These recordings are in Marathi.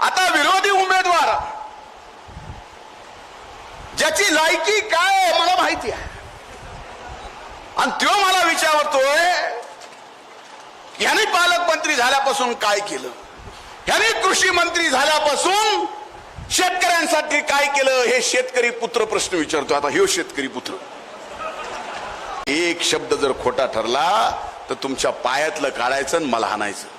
आता विरोधी उमेदवार ज्याची लायकी काय मला माहिती आहे. आणि तो मला विचारतोय यांनी पालकमंत्री झाल्यापासून काय केलं? यांनी कृषी मंत्री झाल्यापासून शेतकऱ्यांसाठी काय केलं? हे शेतकरी पुत्र प्रश्न विचारतो आता ह्यो शेतकरी पुत्र. एक शब्द जर खोटा ठरला तर तुमच्या पायातलं काढायचं आणि मला हाणायचं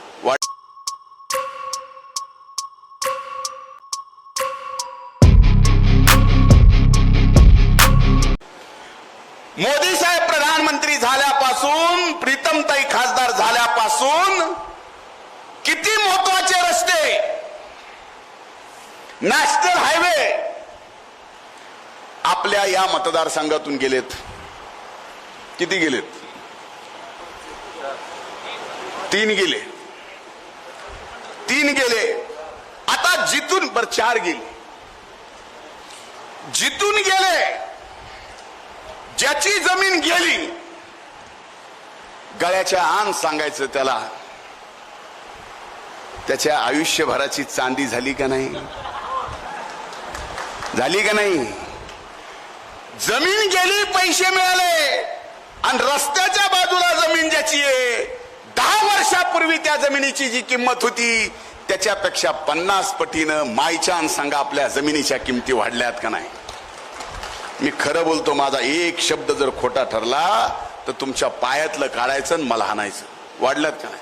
नॅशनल हायवे! आपल्या या मतदारसंघातून गेलेत. किती गेलेत? तीन गेले. तीन गेले. आता जिथून बर चार गेले. जिथून गेले ज्याची जमीन गेली गळ्याच्या आण सांगायचं त्याला त्याच्या आयुष्यभराची चांदी झाली का नाही? झाली का नाही? जमीन गेली पैसे मिळाले. आणि रस्त्याच्या बाजूला जमीन ज्याची आहे दहा वर्षापूर्वी त्या जमिनीची जी किंमत होती त्याच्यापेक्षा पन्नास पटीनं मायच्या सांगा आपल्या जमिनीच्या किमती वाढल्यात का नाही? मी खरं बोलतो माझा एक शब्द जर खोटा ठरला तर तुमच्या पायातलं काढायचं आणि मला हाणायचं. वाढल्यात का नाही?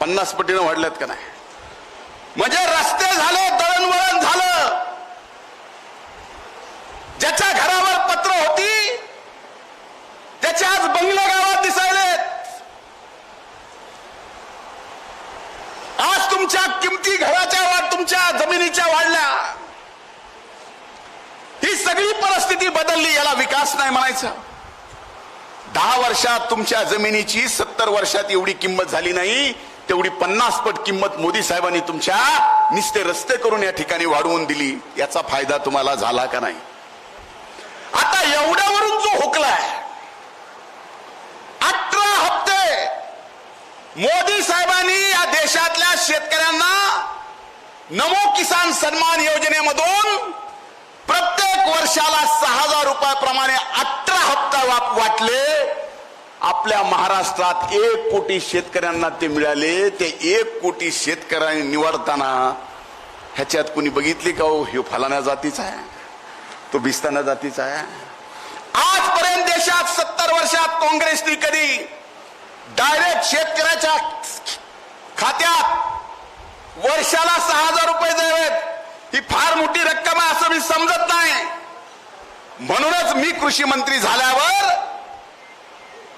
पन्नास पटीनं वाढल्यात का नाही? म्हणजे रस्ते झाले दळणवळण झालं ज्याच्या घरावर पत्र होती त्याचे आज बंगल्या गावात दिसायलेत आज तुमच्या किमती घराच्या वा तुमच्या जमिनीच्या वाढल्या. ही सगळी परिस्थिती बदलली याला विकास नाही म्हणायचा. दहा वर्षात तुमच्या जमिनीची सत्तर वर्षात एवढी किंमत झाली नाही तेवढी पन्नास पट किंमत मोदी साहेबांनी तुमच्या निस्ते रस्ते करून या ठिकाणी वाढवून दिली. याचा फायदा तुम्हाला झाला का नाही? एवढ्यावरून जो हुकलाय अठरा हप्ते मोदी साहेबांनी या देशातल्या शेतकऱ्यांना नमो किसान सन्मान योजनेमधून प्रत्येक वर्षाला सहा हजार रुपयाप्रमाणे अठरा हप्ता वाप वाटले. आपल्या महाराष्ट्रात एक कोटी शेतकऱ्यांना ते मिळाले. ते एक कोटी शेतकऱ्यांनी निवडताना ह्याच्यात कुणी बघितली का हो? हे फलाण्या जातीचा आहे. तो बिस्ताना जातीचा आहे. आजपर्यंत देशात सत्तर वर्षात काँग्रेसने कधी डायरेक्ट शेतकऱ्याच्या खात्यात वर्षाला सहा हजार रुपये द्यावेत ही फार मोठी रक्कम आहे असं मी समजत नाही. म्हणूनच मी कृषी मंत्री झाल्यावर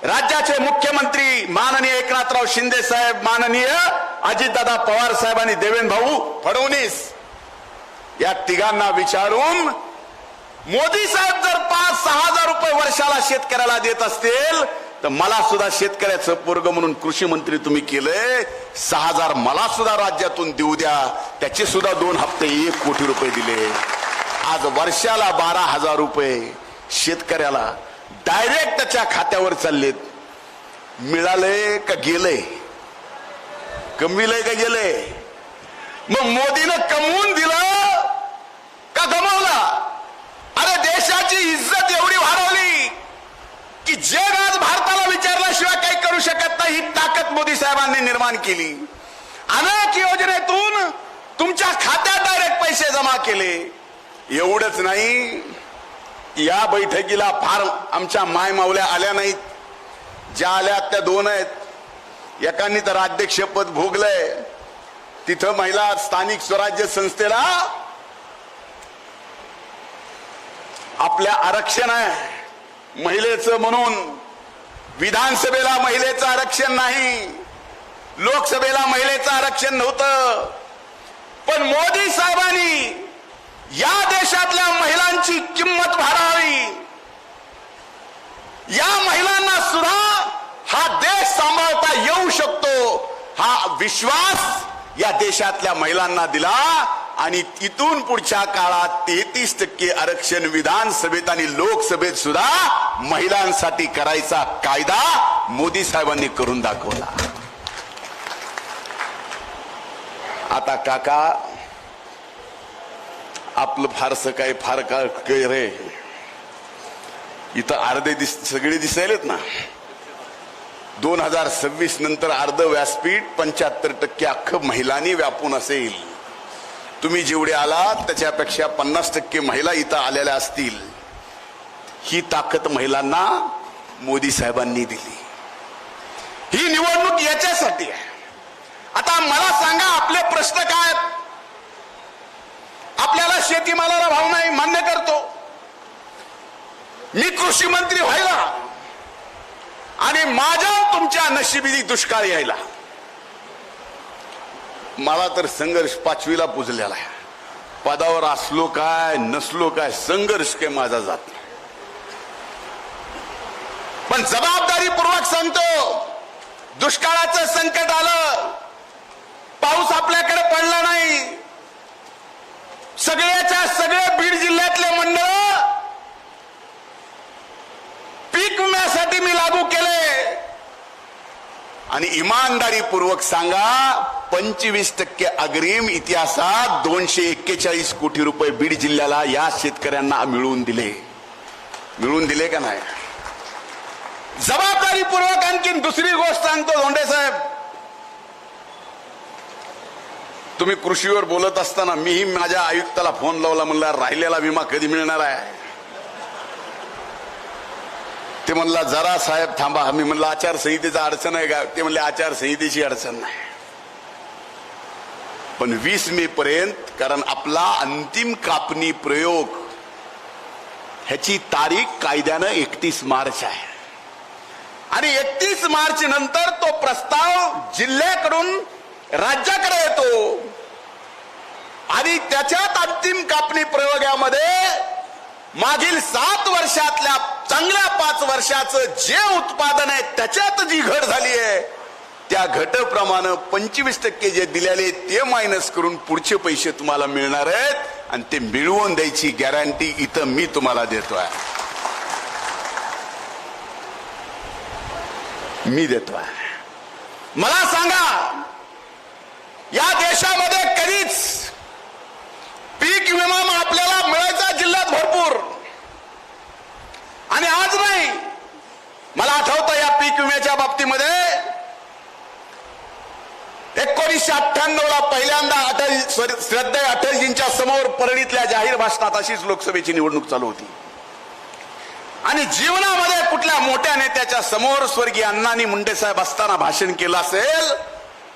राज्याचे मुख्यमंत्री माननीय एकनाथराव शिंदे साहेब माननीय अजितदादा पवार साहेब आणि देवेंद्र भाऊ फडणवीस या तिघांना विचारून मोदी साहेब जर पाच सहा हजार रुपये वर्षाला शेतकऱ्याला देत असतील तर मला सुद्धा शेतकऱ्याचं पोरग म्हणून कृषी मंत्री तुम्ही केलंय. सहा हजार मला सुद्धा राज्यातून देऊ द्या. त्याचे सुद्धा दोन हप्ते एक कोटी रुपये दिले. आज वर्षाला बारा हजार रुपये शेतकऱ्याला डायरेक्ट त्याच्या खात्यावर चाललेत. मिळाले का गेले? कमविलंय का गेले? मग मोदीनं कमवून दिलं जग आज भारताला विचारल्याशिवाय काही करू शकत नाही ही ताकद मोदी साहेबांनी निर्माण केली. अनेक योजनेतून तुमच्या खात्यात डायरेक्ट पैसे जमा केले. एवढंच नाही या बैठकीला फार आमच्या माय मावल्या आल्या नाहीत. ज्या आल्या त्या दोन आहेत. एकांनी तर अध्यक्षपद भोगलंय. तिथं महिला स्थानिक स्वराज्य संस्थेला आपल्या आरक्षण आहे महिलेचं म्हणून विधानसभेला महिलेचं आरक्षण नाही लोकसभेला महिलेचं आरक्षण नव्हतं. पण मोदी साहेबांनी या देशातल्या महिलांची किंमत भरावी या महिलांना सुद्धा हा देश सांभाळता येऊ शकतो. हा विश्वास या देशातल्या महिलांना दिला. आणि तिथून पुढच्या काळात तेहतीस टक्के आरक्षण विधानसभेत आणि लोकसभेत सुद्धा महिलांसाठी करायचा कायदा मोदी साहेबांनी करून दाखवला. आता काका आपलं फारसं काय फार का काय रे? इथं अर्धे दिस सगळे दिसायलेत ना? दोन हजार सव्वीस नंतर अर्ध व्यासपीठ पंच्याहत्तर टक्के अख्खं महिलांनी व्यापून असेल. तुम्ही जेवढे आलात त्याच्यापेक्षा पन्नास टक्के महिला इथं आलेल्या असतील. ही ताकद महिलांना मोदी साहेबांनी दिली. ही निवडणूक याच्यासाठी आहे. आता मला सांगा आपले प्रश्न काय आहेत? आपल्याला शेतीमालाला भाव नाही मान्य करतो. मी कृषी मंत्री व्हायला आणि माझ्या तुमच्या नशिबी दुष्काळ यायला मला तर संघर्ष पाचवीला पुजलेला आहे. पदावर असलो काय नसलो काय संघर्ष काय माझा जात पण जबाबदारीपूर्वक सांगतो दुष्काळाचं संकट आलं पाऊस आपल्याकडे पडला नाही. सगळ्याच्या सगळे बीड जिल्ह्यातले मंडळ पीक विम्यासाठी मी लागू केले आणि इमानदारीपूर्वक सांगा पंचवीस टक्के अग्रिम इतिहासात दोनशे एक्केचाळीस कोटी रुपये बीड जिल्ह्याला या शेतकऱ्यांना मिळवून दिले. मिळवून दिले का नाही? जबाबदारीपूर्वक आणखीन दुसरी गोष्ट सांगतो धोंडे साहेब. तुम्ही कृषीवर बोलत असताना मीही माझ्या आयुक्ताला फोन लावला म्हणला राहिलेला विमा कधी मिळणार आहे? ते म्हणला जरा साहेब थांबा. मी म्हणलं आचारसंहितेचा अडचण आहे का? ते म्हणले आचारसंहितेची अडचण नाही. पण वीस मे पर्यंत कारण आपला अंतिम कापणी प्रयोग ह्याची तारीख कायद्यानं एकतीस मार्च आहे. आणि एकतीस मार्च नंतर तो प्रस्ताव जिल्ह्याकडून राज्याकडे येतो. आणि त्याच्यात अंतिम कापणी प्रयोगामध्ये मागील सात वर्षातल्या चांगल्या पाच वर्षाचं जे उत्पादन आहे त्याच्यात जी घट झाली आहे त्या घटप्रमाणे पंचवीस टक्के जे दिलेले ते मायनस करून पुढचे पैसे तुम्हाला मिळणार आहेत आणि ते मिळवून द्यायची गॅरंटी इथं मी तुम्हाला देतोय. मी देतोय. मला सांगा या देशामध्ये कधीच पीक विमा आपल्याला मिळायचा जिल्ह्यात भरपूर. आणि आज नाही मला आठवतं या पीक विम्याच्या बाबतीमध्ये एकोणीसशे अठ्ठ्याण्णव ला पहिल्यांदा अटल श्रद्धे अटलजींच्या समोर परळीतल्या जाहीर भाषणात अशीच लोकसभेची निवडणूक चालू होती. आणि जीवनामध्ये कुठल्या मोठ्या नेत्याच्या समोर स्वर्गीय अण्णानी मुंडे साहेब असताना भाषण केलं असेल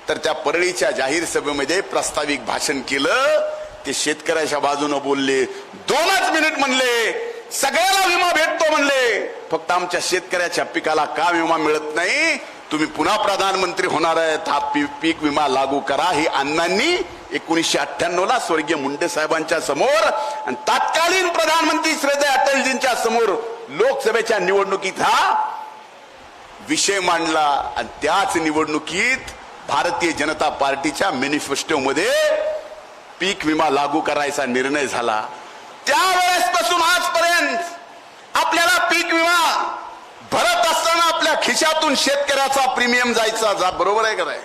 तर त्या परळीच्या जाहीर सभेमध्ये प्रास्ताविक भाषण केलं. ते शेतकऱ्याच्या बाजूने बोलले दोनच मिनिट म्हणले सगळ्याला विमा भेटतो म्हणले. फक्त आमच्या शेतकऱ्याच्या पिकाला का विमा मिळत नाही? तुम्ही पुन्हा प्रधानमंत्री होणार आहेत. हा पी- पीक विमा लागू करा. ही अण्णांनी एकोणीसशे अठ्ठ्याण्णव ला स्वर्गीय मुंडे साहेबांच्या समोर आणि तत्कालीन प्रधानमंत्री श्रद्धे अटलजींच्या समोर लोकसभेच्या निवडणुकीत हा विषय मांडला. आणि त्याच निवडणुकीत भारतीय जनता पार्टीच्या मॅनिफेस्टोमध्ये पीक विमा लागू करायचा निर्णय झाला. त्यावेळेसपासून आजपर्यंत आपल्याला पीक विमा भरत असताना आपल्या खिशातून शेतकऱ्याचा प्रीमियम जायचा जा बरोबर आहे का नाही?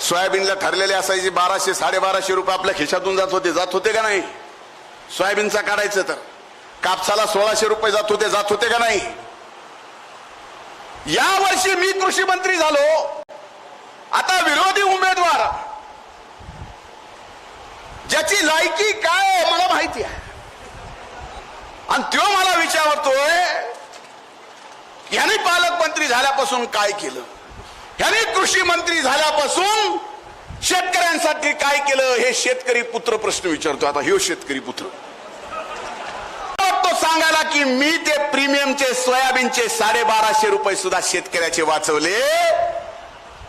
सोयाबीनला ठरलेले असायचे बाराशे साडेबाराशे रुपये आपल्या खिशातून जात होते. जात होते का नाही? सोयाबीनचा काढायचं तर. कापसाला सोळाशे रुपये जात होते. जात होते का नाही? या वर्षी मी कृषी मंत्री झालो. आता विरोधी उमेदवार ज्याची लायकी काय मला माहिती आहे. आणि तो मला विचारतोय याने पालकमंत्री झाल्यापासून काय केलं? याने कृषी मंत्री झाल्यापासून शेतकऱ्यांसाठी काय केलं? हे शेतकरी पुत्र प्रश्न विचारतो आता ह्यो शेतकरी पुत्र. तो सांगायला की मी ते प्रीमियमचे सोयाबीनचे साडेबाराशे रुपये सुद्धा शेतकऱ्याचे वाचवले.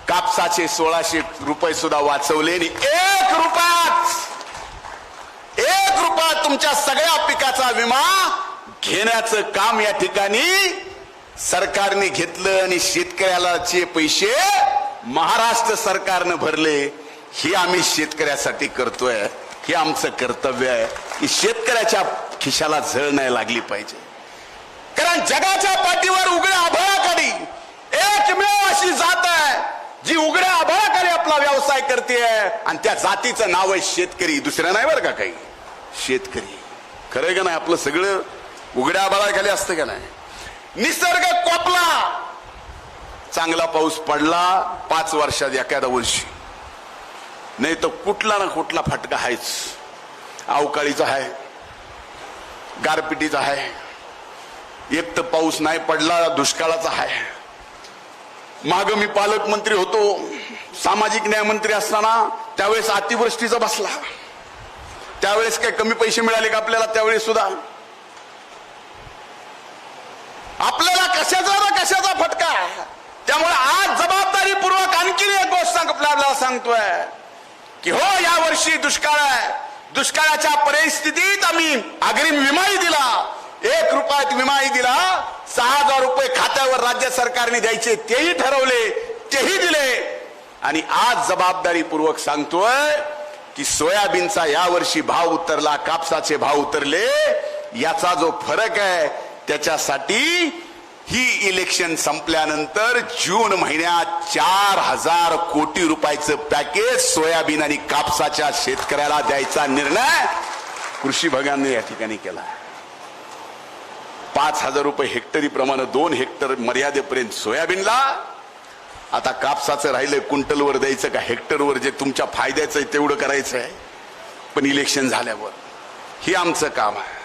कापसाचे सोळाशे रुपये सुद्धा वाचवले आणि एक रुपयाच एक रुपया तुमच्या सगळ्या पिकाचा विमा घेण्याचं काम या ठिकाणी सरकारने घेतलं आणि शेतकऱ्यालाचे पैसे महाराष्ट्र सरकारनं भरले हे आम्ही शेतकऱ्यासाठी करतोय. हे आमचं कर्तव्य आहे की शेतकऱ्याच्या खिशाला झळ नाही लागली पाहिजे. कारण जगाच्या पाठीवर उघड्या आभाळाखाली एकमेव अशी जात आहे जी उघड्या आभाळाखाली आपला व्यवसाय करते आणि त्या जातीचं नाव आहे शेतकरी दुसऱ्या नाही बरं का काही? शेतकरी. खरंय का नाही? आपलं सगळं उघड्या आभाळाखाली असतं का नाही? निसर्ग कोपला. चांगला पाऊस पडला पाच वर्षात एखाद्या वर्षी नाही तर कुठला ना कुठला फटका आहेच. अवकाळीचा आहे. गारपिटीचा आहे. एक तर पाऊस नाही पडला दुष्काळाचा आहे. माग मी पालकमंत्री होतो सामाजिक न्यायमंत्री असताना त्यावेळेस अतिवृष्टीचा बसला. त्यावेळेस काय कमी पैसे मिळाले का आपल्याला? त्यावेळेस सुद्धा. आपल्याला कशाचा ना कशाचा फटका? त्यामुळे आज जबाबदारीपूर्वक आणखी एक गोष्ट सांग आपल्याला सांगतोय की हो या वर्षी दुष्काळ आहे. दुष्काळाच्या परिस्थितीत आम्ही अग्रिम विमाही दिला. एक रुपयात विमाही दिला. सहा हजार रुपये खात्यावर राज्य सरकारने द्यायचे तेही ठरवले तेही दिले. आणि आज जबाबदारीपूर्वक सांगतोय की सोयाबीनचा यावर्षी भाव उतरला कापसाचे भाव उतरले याचा जो फरक आहे त्याच्यासाठी ही इलेक्शन संपल्यानंतर जून महिन्यात चार हजार कोटी रुपयाचं पॅकेज सोयाबीन आणि कापसाच्या शेतकऱ्याला द्यायचा निर्णय कृषी भगाने या ठिकाणी केला. पाच हजार रुपये हेक्टरी प्रमाणे दोन हेक्टर मर्यादेपर्यंत सोयाबीनला आता कापसाचं राहिलं क्विंटलवर द्यायचं का हेक्टरवर जे तुमच्या फायद्याचं आहे तेवढं करायचं आहे. पण इलेक्शन झाल्यावर. हे आमचं काम आहे.